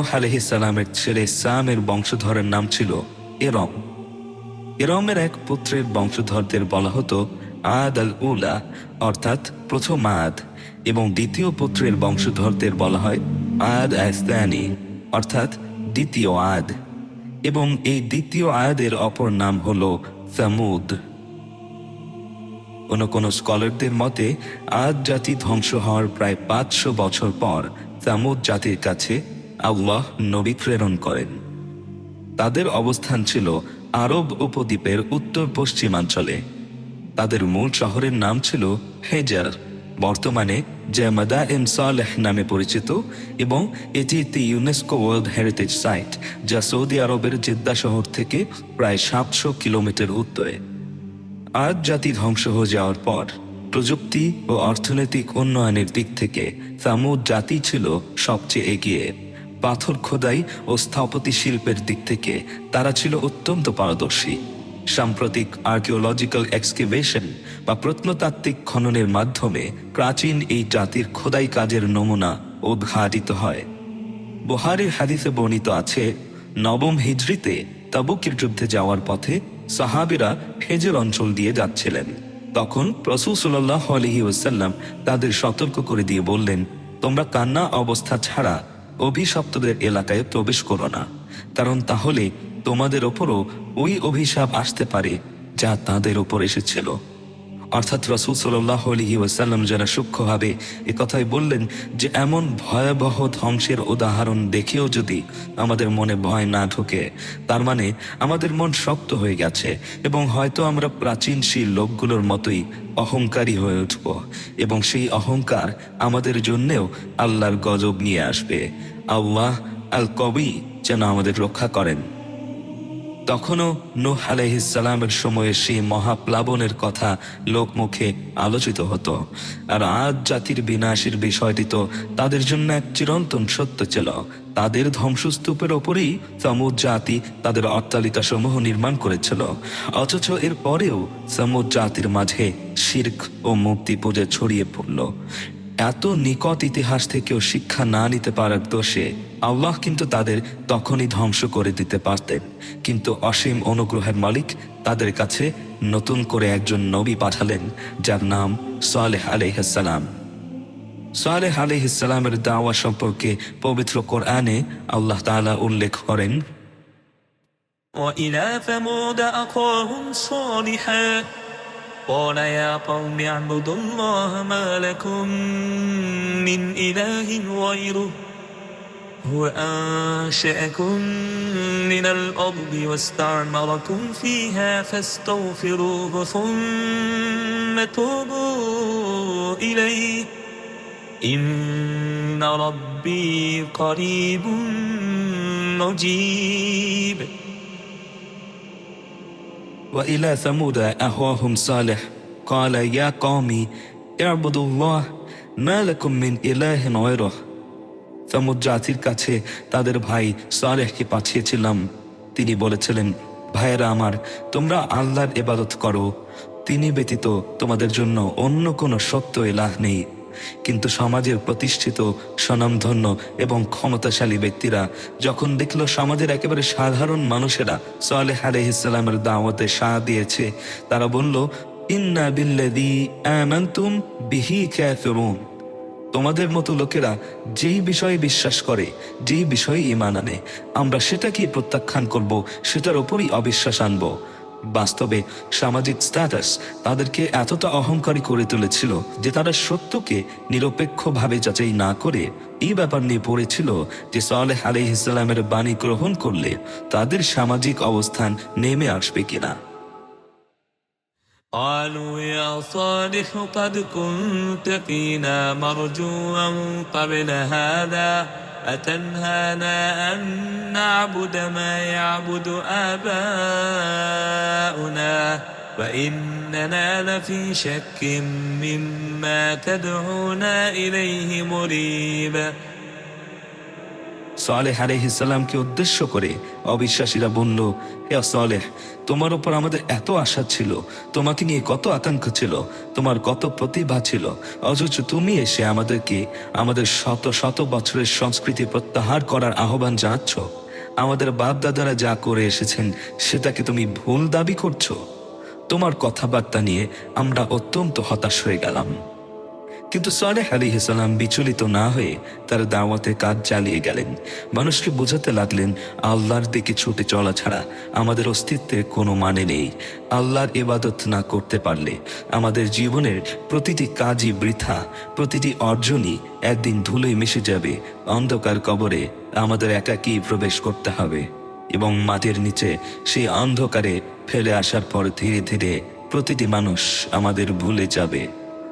নোহ আলহিসালামের ছেলে সামের বংশধরের নাম ছিল এরম। এরমের এক পুত্রের বংশধরদের বলা হতো আদ আল উলা, অর্থাৎ প্রথম আদ, এবং দ্বিতীয় পুত্রের বংশধরদের বলা হয় আদ আস্তানি অর্থাৎ দ্বিতীয় আদ, এবং এই দ্বিতীয় আয়াদের অপর নাম হল সামুদ। কোন কোন স্কলারদের মতে, আদ জাতি ধ্বংস হওয়ার প্রায় পাঁচশো বছর পর সামুদ জাতির কাছে আল্লাহ নবী প্রেরণ করেন। তাদের অবস্থান ছিল আরব উপদ্বীপের উত্তর পশ্চিমাঞ্চলে। তাদের মূল শহরের নাম ছিল হেজার। বর্তমানে জামাদা এম সালেহ নামে পরিচিত এবং এটি একটি ইউনেস্কো ওয়ার্ল্ড হেরিটেজ সাইট যা সৌদি আরবের জেদ্দা শহর থেকে প্রায় সাতশো কিলোমিটার উত্তরে। আজ জাতি ধ্বংস হয়ে যাওয়ার পর প্রযুক্তি ও অর্থনৈতিক উন্নয়নের দিক থেকে সামুদ জাতি ছিল সবচেয়ে এগিয়ে। পাথর খোদাই ও স্থাপতি শিল্পের দিক থেকে তারা ছিল অত্যন্ত পারদর্শী। সাম্প্রতিক আর্কিওলজিক্যাল এক্সকিভেশন বা প্রত্নতাত্ত্বিক খননের মাধ্যমে প্রাচীন এই জাতির খোদাই কাজের নমুনা উদ্ঘাটিত হয়। বুহারির হাদিসে বর্ণিত আছে, নবম হিজরিতে তাবুকের যুদ্ধে যাওয়ার পথে সাহাবিরা হেজের অঞ্চল দিয়ে যাচ্ছিলেন। তখন রসুল সাল্লাহ আলহি ওসাল্লাম তাদের সতর্ক করে দিয়ে বললেন, তোমরা কান্না অবস্থা ছাড়া অভিশপ্তদের এলাকায় প্রবেশ করো না, কারণ তাহলে তোমাদের ওপরও ওই অভিশাপ আসতে পারে যা তাদের ওপর এসেছিল। অর্থাৎ রসুল সাল্লাহ আলহি ওয়াসাল্লাম যারা সূক্ষ্মভাবে এ কথাই বললেন যে এমন ভয়াবহ ধ্বংসের উদাহরণ দেখেও যদি আমাদের মনে ভয় না ঢোকে, তার মানে আমাদের মন শক্ত হয়ে গেছে এবং হয়তো আমরা প্রাচীন সেই লোকগুলোর মতোই অহংকারী হয়ে উঠব এবং সেই অহংকার আমাদের জন্যেও আল্লাহর গজব নিয়ে আসবে। আল্লাহ আল কবি যেন আমাদের রক্ষা করেন। তখনও নূহ আলাইহিসালামের সময়ে সেই মহাপ্লাবনের কথা লোকমুখে আলোচিত হতো। আর আজ জাতির বিনাশের বিষয়টি তো তাদের জন্য এক চিরন্তন সত্য ছিল। তাদের ধ্বংসস্তূপের ওপরেই সামুদ জাতি তাদের অট্টালিকা সমূহ নির্মাণ করেছিল। অথচ এর পরেও সামুদ জাতির মাঝে শির্ক ও মূর্তি পূজা ছড়িয়ে পড়ল। এত নিকট ইতিহাস থেকেও শিক্ষা না নিতে পারার দোষে আল্লাহ কিন্তু তাদের তখনই ধ্বংস করে দিতে পারতেন কিন্তু অসীম অনুগ্রহের মালিক তাদের কাছে নতুন করে একজন নবী পাঠালেন যার নাম সালেহ আলহাসালাম সালেহ আলহিসালামের দাওয়া সম্পর্কে পবিত্র কোরআনে আল্লাহ তাআলা উল্লেখ করেন وإلى ثمود أخاهم صالحا قال يا قوم اعبدوا الله ما لكم من إله غيره هو أنشأكم من الأرض واستعمركم فيها فاستغفروه ثم توبوا إليه. إن ربي قريب مجيب. وإلى ثمود أخاهم صالح. قال يا قوم اعبدوا الله ما لكم من إله غيره. সমুদ জাতির কাছে তাদের ভাই সালেহকে পাঠিয়েছিলাম। তিনি বলেছিলেন, ভাইয়েরা আমার, তোমরা আল্লাহর ইবাদত করো। তিনি ব্যতীত তোমাদের জন্য অন্য কোনো সত্য এলাহ নেই। কিন্তু সমাজের প্রতিষ্ঠিত, স্বনামধন্য এবং ক্ষমতাশালী ব্যক্তিরা যখন দেখল সমাজের একেবারে সাধারণ মানুষেরা সালেহ আলহিসাল্লামের দাওয়াতে সাড়া দিয়েছে, তারা বলল, ইন্না বিল্লাদি আমানতুম বিহি কাফিরুন। তোমাদের মতো লোকেরা যেই বিষয়ে বিশ্বাস করে, যেই বিষয়ে ইমান আনে, আমরা সেটাকে প্রত্যাখ্যান করব, সেটার ওপরই অবিশ্বাস আনব। বাস্তবে সামাজিক স্ট্যাটাস তাদেরকে এতটা অহংকারী করে তুলেছিল যে তারা সত্যকে নিরপেক্ষভাবে যাচাই না করে এই ব্যাপার নিয়ে পড়েছিল যে সালেহ আলি ইসলামের বাণী গ্রহণ করলে তাদের সামাজিক অবস্থান নেমে আসবে কিনা। قالوا يا صالح قد كنت فينا مرجوا قبل هذا أتنهانا أن نعبد ما يعبد آباؤنا؟ وإننا لفي شك مما تدعونا إليه مريب. সালেহ আলহিসাল্লামকে উদ্দেশ্য করে অবিশ্বাসীরা বলল, হে সালেহ, তোমার ওপর আমাদের এত আশা ছিল, তোমাকে নিয়ে কত আতঙ্ক ছিল, তোমার কত প্রতিভা ছিল, অথচ তুমি এসে আমাদেরকে, আমাদের শত শত বছরের সংস্কৃতি প্রত্যাহার করার আহ্বান জানাচ্ছ। আমাদের বাপ দাদারা যা করে এসেছেন, সেটাকে তুমি ভুল দাবি করছ। তোমার কথাবার্তা নিয়ে আমরা অত্যন্ত হতাশ হয়ে গেলাম। কিন্তু সালেহ আলী সালাম বিচলিত না হয়ে তার দাওয়াতে কাজ চালিয়ে গেলেন। মানুষকে বোঝাতে লাগলেন, আল্লাহর দিকে ছুটে চলা ছাড়া আমাদের অস্তিত্বের কোনো মানে নেই। আল্লাহর ইবাদত না করতে পারলে আমাদের জীবনের প্রতিটি কাজই বৃথা, প্রতিটি অর্জনই একদিন ধুলোয় মিশে যাবে, অন্ধকার কবরে আমাদের একাকী প্রবেশ করতে হবে এবং মাটির নিচে সেই অন্ধকারে ফেলে আসার পর ধীরে ধীরে প্রতিটি মানুষ আমাদের ভুলে যাবে।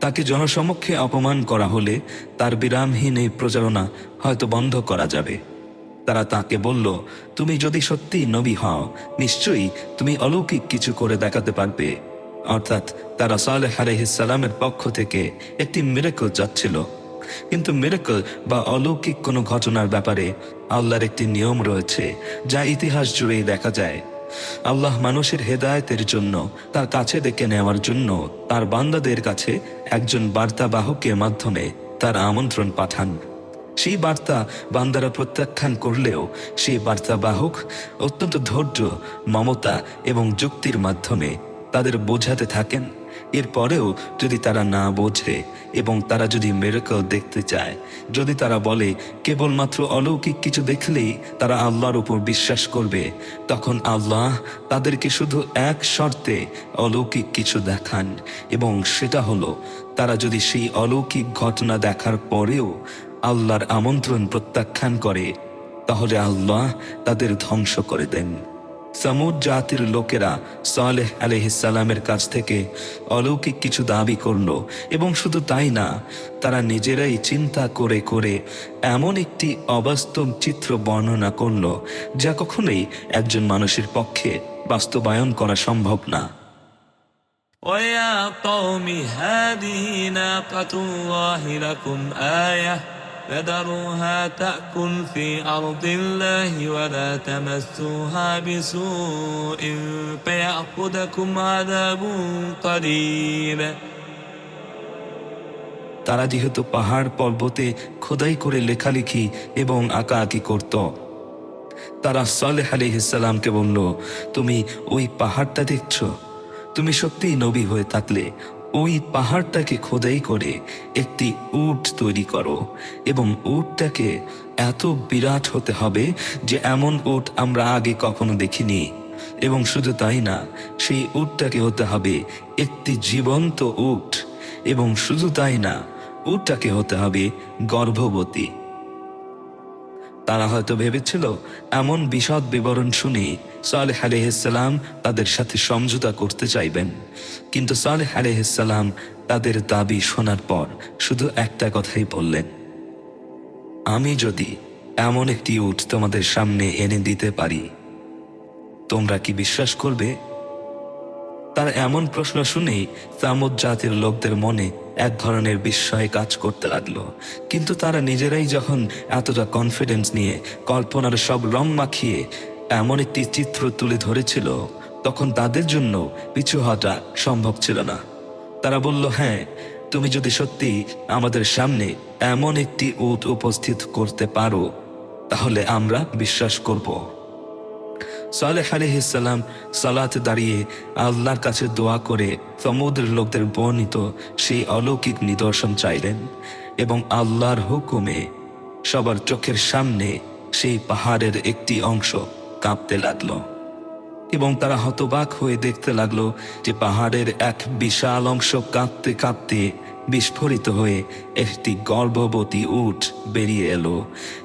তাকে জনসমক্ষে অপমান করা হলে তার বিরামহীন এই প্রচারণা হয়তো বন্ধ করা যাবে। তারা তাকে বলল, তুমি যদি সত্যি নবী হও, নিশ্চয়ই তুমি অলৌকিক কিছু করে দেখাতে পারবে। অর্থাৎ তারা সালেহ আলহিসাল্লামের পক্ষ থেকে একটি মিরাকল চাচ্ছিল কিন্তু মিরাকল বা অলৌকিক কোনো ঘটনার ব্যাপারে আল্লাহর একটি নিয়ম রয়েছে, যা ইতিহাস জুড়েই দেখা যায়। আল্লাহ মানুষের হেদায়তের জন্য, তার কাছে ডেকে নেওয়ার জন্য, তার বান্দাদের কাছে একজন বার্তাবাহকের মাধ্যমে তার আমন্ত্রণ পাঠান। সেই বার্তা বান্দারা প্রত্যাখ্যান করলেও, সেই বার্তাবাহক অত্যন্ত ধৈর্য, মমতা এবং যুক্তির মাধ্যমে তাদের বোঝাতে থাকেন। এরপরেও যদি তারা না বোঝে এবং তারা যদি মেরেকল দেখতে চায়, যদি তারা বলে, কেবলমাত্র অলৌকিক কিছু দেখলেই তারা আল্লাহর উপর বিশ্বাস করবে, তখন আল্লাহ তাদেরকে শুধু এক শর্তে অলৌকিক কিছু দেখান এবং সেটা হলো, তারা যদি সেই অলৌকিক ঘটনা দেখার পরেও আল্লাহর আমন্ত্রণ প্রত্যাখ্যান করে, তাহলে আল্লাহ তাদের ধ্বংস করে দেন। সামুদ জাতির লোকেরা সালেহ আলহিসাল্লামের কাছ থেকে অলৌকিক কিছু দাবি করলো এবং শুধু তাই না তারা নিজেরাই চিন্তা করে করে এমন একটি অবাস্তব চিত্র বর্ণনা করলো যা কখনোই একজন মানুষের পক্ষে বাস্তবায়ন করা সম্ভব না ويا قوم هذه ناقة الله لكم آية فذروها تأكل في أرض الله ولا تمسوها بسوء فيأخذكم عذاب قريب তারা যেহেতু পাহাড় পর্বতে খোদাই করে লেখালেখি এবং আঁকাআঁকি করত তারা সালেহ আলিহিসাল্লামকে বলল তুমি ওই পাহাড়টা দেখছো তুমি সত্যিই নবী হয়ে থাকলে ওই পাহাড়টাকে খোদাই করে একটি উট তৈরি করো এবং উটটাকে এত বিরাট হতে হবে যে এমন উট আমরা আগে কখনো দেখিনি। এবং শুধু তাই না, সেই উটটাকে হতে হবে একটি জীবন্ত উট এবং শুধু তাই না, উটটাকে হতে হবে গর্ভবতী। তারা হয়তো ভেবেছিল, এমন বিশদ বিবরণ শুনে সালেহ আলহিসাল্লাম তাদের সাথে সমঝোতা করতে চাইবেন। কিন্তু সালেহ আলহিসাল্লাম তাদের দাবি শোনার পর শুধু একটা কথাই বললেন, আমি যদি এমন একটি উট তোমাদের সামনে এনে দিতে পারি, তোমরা কি বিশ্বাস করবে? তার এমন প্রশ্ন শুনেই সামুদ জাতির লোকদের মনে এক ধরনের বিস্ময় কাজ করতে লাগল। কিন্তু তারা নিজেরাই যখন এতটা কনফিডেন্স নিয়ে কল্পনার সব রং মাখিয়ে এমন একটি চিত্র তুলে ধরেছিল, তখন তাদের জন্য পিছু হওয়াটা সম্ভব ছিল না। তারা বলল হ্যাঁ তুমি যদি সত্যি আমাদের সামনে এমন একটি উট উপস্থিত করতে পারো, তাহলে আমরা বিশ্বাস করব। সালেহ আলহিসাল্লাম সালাতে দাঁড়িয়ে আল্লাহর কাছে দোয়া করে সমুদ্রের লোকদের বর্ণিত সেই অলৌকিক নিদর্শন চাইলেন এবং আল্লাহর হুকুমে সবার চোখের সামনে সেই পাহাড়ের একটি অংশ কাঁপতে লাগল এবং তারা হতবাক হয়ে দেখতে লাগল যে পাহাড়ের এক বিশাল অংশ কাঁপতে কাঁপতে বিস্ফোরিত হয়ে একটি গর্ভবতী উট বেরিয়ে এলো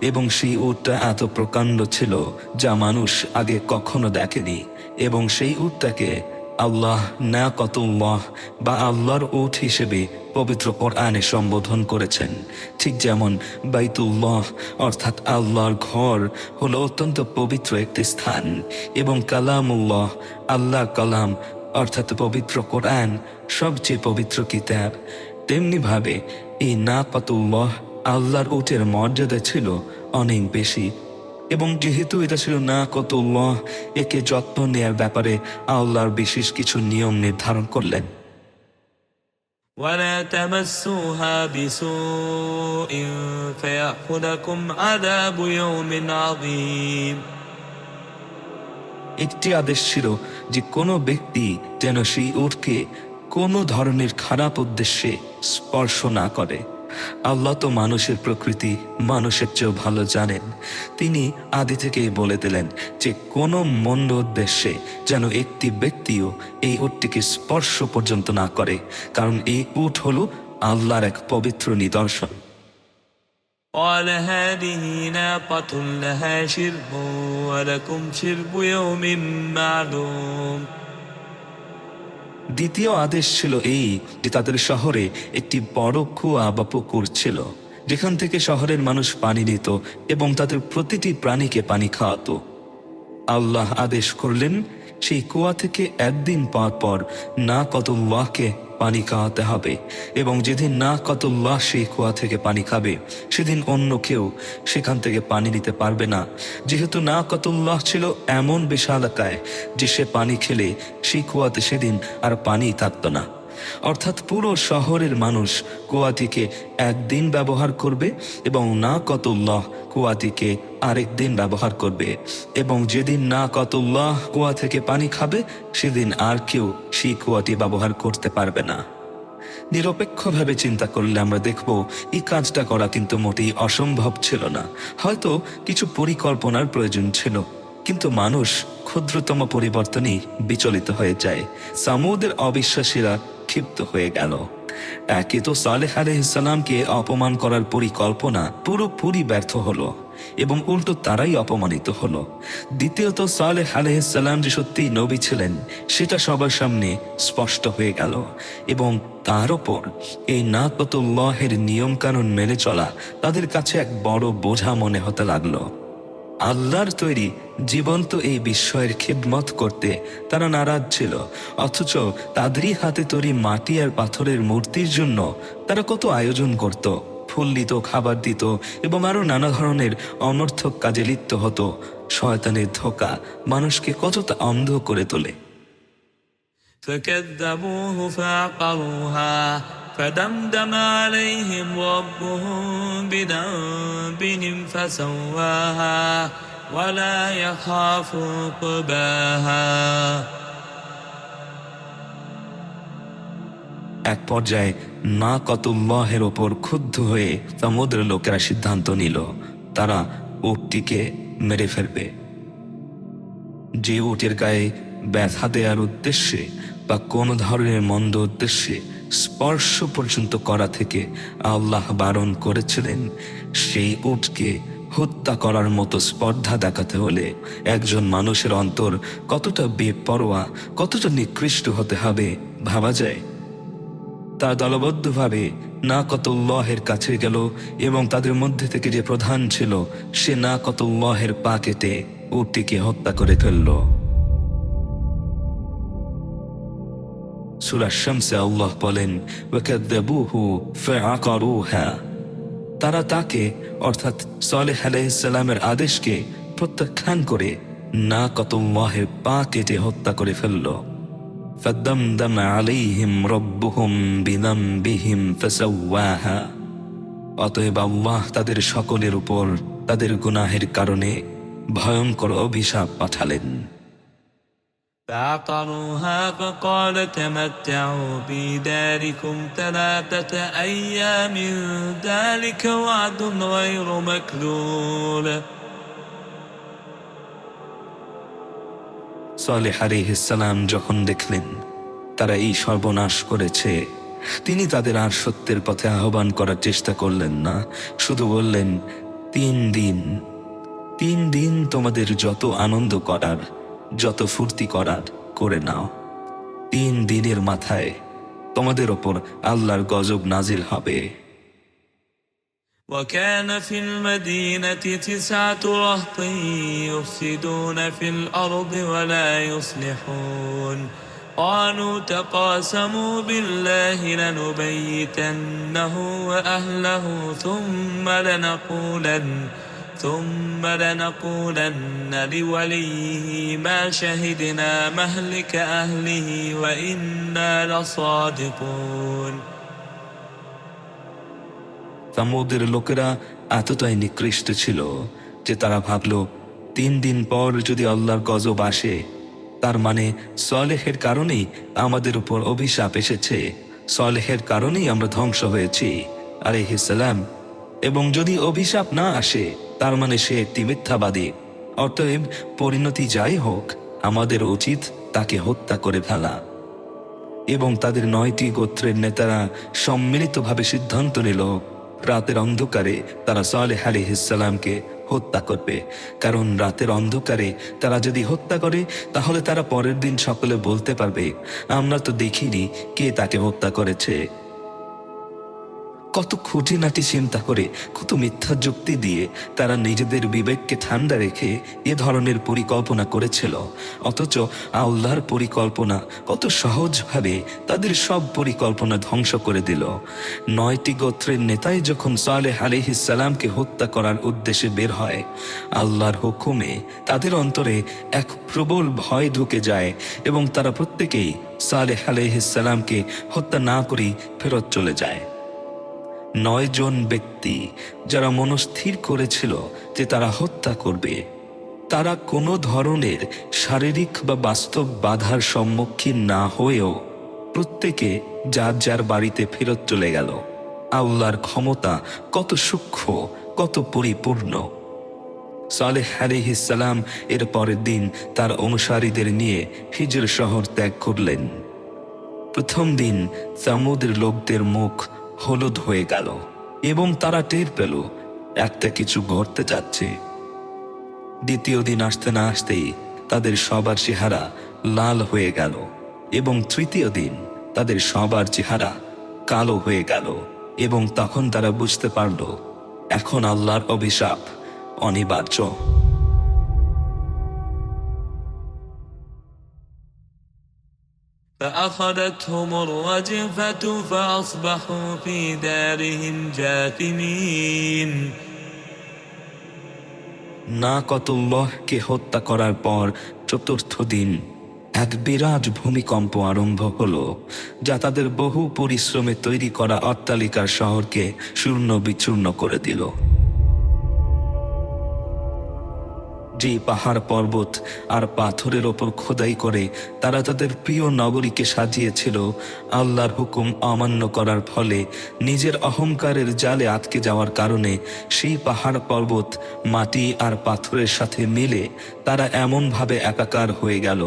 এবং সেই উটটা এত প্রকাণ্ড ছিল যা মানুষ আগে কখনো দেখেনি এবং সেই উটটাকে আল্লাহ না কতুল্লাহ বা আল্লাহর উঠ হিসেবে পবিত্র কোরআনে সম্বোধন করেছেন। ঠিক যেমন বাইতুল্লাহ, অর্থাৎ আল্লাহর ঘর, হলো অত্যন্ত পবিত্র একটি স্থান এবং কালামুল্লাহ আল্লাহ কালাম, অর্থাৎ পবিত্র কোরআন, সবচেয়ে পবিত্র কিতাব। তেমনিভাবে এই নাকাতুল্লাহ আল্লাহর উটের মর্যাদা ছিল অনেক বেশি। এবং যেহেতু এটা ছিল না কতুল্লাহ একে যত্ন নেয়ার ব্যাপারে আল্লাহর বিশেষ কিছু নিয়ম নির্ধারণ করলেন ولا تمسوها بسوء فيأخذكم عذاب يوم عظيم একটি আদেশ ছিল যে কোনো ব্যক্তি যেন সেই উটকে কোনো ধরনের খারাপ উদ্দেশ্যে স্পর্শ না করে আল্লাহ তো মানুষের প্রকৃতি মানুষের চেয়েও ভালো জানেন তিনি আদি থেকেই বলে দিলেন যে কোনো মন্দ উদ্দেশ্যে যেন একটি ব্যক্তিও এই উটটিকে স্পর্শ পর্যন্ত না করে কারণ এই উট হলো আল্লাহর এক পবিত্র নিদর্শন قال هذه ناقة لها شرب ولكم شرب يوم معلوم দ্বিতীয় আদেশ ছিল এই যে তাদের শহরে একটি বড় কুয়া বা পুকুর ছিল, যেখান থেকে শহরের মানুষ পানি নিত এবং তাদের প্রতিটি প্রাণীকে পানি খাওয়াত। আল্লাহ আদেশ করলেন, সেই কুয়া থেকে একদিন পর পর না কতুল্লাহকে পানি খাওয়াতে হবে এবং যেদিন না কতল্লাহ সেই কুয়া থেকে পানি খাবে, সেদিন অন্য কেউ সেখান থেকে পানি নিতে পারবে না। যেহেতু না কতল্লাহ ছিল এমন বিশালাকায় যে সে পানি খেলে সেই কুয়াতে সেদিন আর পানি থাকতো না। অর্থাৎ পুরো শহরের মানুষ কুয়াটিকে একদিন ব্যবহার করবে এবং না কতুল্লাহ কুয়াটিকে আরেক দিন ব্যবহার করবে। এবং যেদিন না কতুল্লাহ কুয়া থেকে পানি খাবে, সেদিন আর কেউ সেই কুয়াটি ব্যবহার করতে পারবে না। নিরপেক্ষভাবে চিন্তা করলে আমরা দেখব, এই কাজটা করা কিন্তু মোটেই অসম্ভব ছিল না। হয়তো কিছু পরিকল্পনার প্রয়োজন ছিল, কিন্তু মানুষ ক্ষুদ্রতম পরিবর্তনই বিচলিত হয়ে যায়। সামুদের অবিশ্বাসীরা ক্ষিপ্ত হয়ে গেল। একে তো সালেহ আলহিসাল্লামকে অপমান করার পরিকল্পনা পুরোপুরি ব্যর্থ হলো এবং উল্টো তারাই অপমানিত হলো। দ্বিতীয়ত, সালেহ আলহিসাল্লাম যে সত্যি নবী ছিলেন, সেটা সবার সামনে স্পষ্ট হয়ে গেল এবং তার ওপর এই নাততুল্লাহের নিয়মকানুন মেনে চলা তাদের কাছে এক বড় বোঝা মনে হতে লাগল। আল্লাহর তৈরি জীবন্ত এই বিস্ময়ের খিদমত করতে তারা নারাজ ছিল অথচ তাদেরই হাতে তৈরি মাটি আর পাথরের মূর্তির জন্য তারা কত আয়োজন করত ফুল দিত খাবার দিত এবং আরো নানা ধরনের অনর্থক কাজে লিপ্ত হতো শয়তানের ধোকা মানুষকে কতটা অন্ধ করে তোলে فكذبوه فعقروها فدمدم عليهم ربهم بذنبهم فسواها ولا يخاف عقباها এক পর্যায়ে না কতুল্লাহের ওপর ক্ষুব্ধ হয়ে সমুদ্র লোকেরা সিদ্ধান্ত নিল তারা উটটিকে মেরে ফেলবে যে উটের গায়ে ব্যথা দেওয়ার উদ্দেশ্যে বা কোন ধরনের মন্দ উদ্দেশ্যে স্পর্শ পর্যন্ত করা থেকে আল্লাহ বারণ করেছিলেন। সেই উটকে হত্যা করার মতো স্পর্ধা দেখাতে হলে একজন মানুষের অন্তর কতটা বেপরোয়া, কতটা নিকৃষ্ট হতে হবে ভাবা যায়। তা দলবদ্ধভাবে না কতুল্লাহের কাছে গেল এবং তাদের মধ্যে থেকে যে প্রধান ছিল, সে না কতুল্লাহের পা কেটে উটটিকে হত্যা করে ফেলল। সুরা শামসে আল্লাহ বলেন ওয়াকাদ্দাবুহু ফাআকারুহা তারা তাকে অর্থাৎ সালেহ আলাইহিসসালামের আদেশকে প্রত্যাখ্যান করে না কতুল্লাহের পা কেটে হত্যা করে ফেলল فدمدم عليهم ربهم بذنبهم فسواها অতএব আল্লাহ তাদের সকলের উপর তাদের গুনাহের কারণে ভয়ঙ্কর অভিশাপ পাঠালেন فعقروها فقال تمتعوا في داركم ثلاثة أيام ذلك وعد غير مكذوب সালেহ আলাইহিসসালাম যখন দেখলেন তারা এই সর্বনাশ করেছে তিনি তাদের আর সত্যের পথে আহ্বান করার চেষ্টা করলেন না শুধু বললেন তিন দিন তিন দিন তোমাদের যত আনন্দ করার যত ফুর্তি করার করে নাও তিন দিনের মাথায় তোমাদের ওপর আল্লাহর গজব নাজিল হবে وكان في المدينة تسعة رهط يفسدون في الأرض ولا يصلحون قالوا تقاسموا بالله لنبيتنه وأهله ثم لنقولن ثم لنقولن لوليه ما شهدنا مهلك أهله وإنا لصادقون তামুদের লোকেরা এতটাই নিকৃষ্ট ছিল যে তারা ভাবল তিন দিন পর যদি আল্লাহর গজব আসে তার মানে সলেহের কারণেই আমাদের উপর অভিশাপ এসেছে সলেহের কারণেই আমরা ধ্বংস হয়েছি আলাইহিসসালাম এবং যদি অভিশাপ না আসে তার মানে সে একটি মিথ্যাবাদী। অতএব পরিণতি যাই হোক, আমাদের উচিত তাকে হত্যা করে ফেলা। এবং তাদের নয়টি গোত্রের নেতারা সম্মিলিতভাবে সিদ্ধান্ত নিল, রাতের অন্ধকারে তারা সালেহ আলিহিসাল্লামকে হত্যা করবে। কারণ রাতের অন্ধকারে তারা যদি হত্যা করে, তাহলে তারা পরের দিন সকলে বলতে পারবে, আমরা তো দেখিনি কে তাকে হত্যা করেছে। কত খুঁটিনাটি চিন্তা করে, কত মিথ্যা যুক্তি দিয়ে তারা নিজেদের বিবেককে ঠান্ডা রেখে এ ধরনের পরিকল্পনা করেছিল। অথচ আল্লাহর পরিকল্পনা কত সহজভাবে তাদের সব পরিকল্পনা ধ্বংস করে দিল। নয়টি গোত্রের নেতাই যখন সালেহ আলিহিসাল্লামকে হত্যা করার উদ্দেশ্যে বের হয়, আল্লাহর হুকুমে তাদের অন্তরে এক প্রবল ভয় ঢুকে যায় এবং তারা প্রত্যেকেই সালেহ আলিহিসাল্লামকে হত্যা না করেই ফেরত চলে যায়। নয় জন ব্যক্তি যারা মনস্থির করেছিল যে তারা হত্যা করবে। তারা কোনো ধরনের শারীরিক বা বাস্তব বাধার সম্মুখীন না হয়েও প্রত্যেকে যার যার বাড়িতে ফেরত চলে গেল। আল্লাহর ক্ষমতা কত সূক্ষ্ম, কত পরিপূর্ণ। সালেহ আলিহিসাল্লাম এর পরের দিন তার অনুসারীদের নিয়ে হিজর শহর ত্যাগ করলেন। প্রথম দিন সামুদের লোকদের মুখ হলুদ হয়ে গেল এবং তারা টের পেল, একটা কিছু ঘটতে যাচ্ছে। দ্বিতীয় দিন আসতে না আসতেই তাদের সবার চেহারা লাল হয়ে গেল এবং তৃতীয় দিন তাদের সবার চেহারা কালো হয়ে গেল এবং তখন তারা বুঝতে পারল, এখন আল্লাহর অভিশাপ অনিবার্য। فأخذتهم الرجفة فأصبحوا في دارهم جاثمين না কতুল্লাহকে হত্যা করার পর চতুর্থ দিন এক বিরাট ভূমিকম্প আরম্ভ হলো যা তাদের বহু পরিশ্রমে তৈরি করা অট্টালিকার শহরকে শূন্য বিচূর্ণ করে দিল যে পাহাড় পর্বত আর পাথরের ওপর খোদাই করে, তারা তাদের প্রিয় নগরীকে সাজিয়েছিল। আল্লাহর হুকুম অমান্য করার ফলে নিজের অহংকারের জালে আটকে যাওয়ার কারণে সেই পাহাড় পর্বত, মাটি আর পাথরের সাথে মিলে তারা এমনভাবে একাকার হয়ে গেল।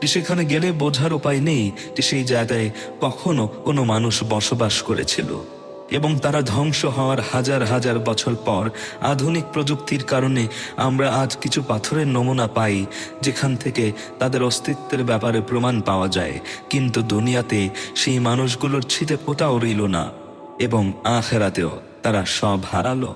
যে সেখানে গেলে বোঝার উপায় নেই, যে সেই জায়গায় কখনো কোনো মানুষ বসবাস করেছিল। এবং তারা ধ্বংস হওয়ার হাজার হাজার বছর পর আধুনিক প্রযুক্তির কারণে আমরা আজ কিছু পাথরের নমুনা পাই, যেখান থেকে তাদের অস্তিত্বের ব্যাপারে প্রমাণ পাওয়া যায়। কিন্তু দুনিয়াতে সেই মানুষগুলোর ছিটে ফোটাও রইল না এবং আখেরাতেও তারা সব হারালো।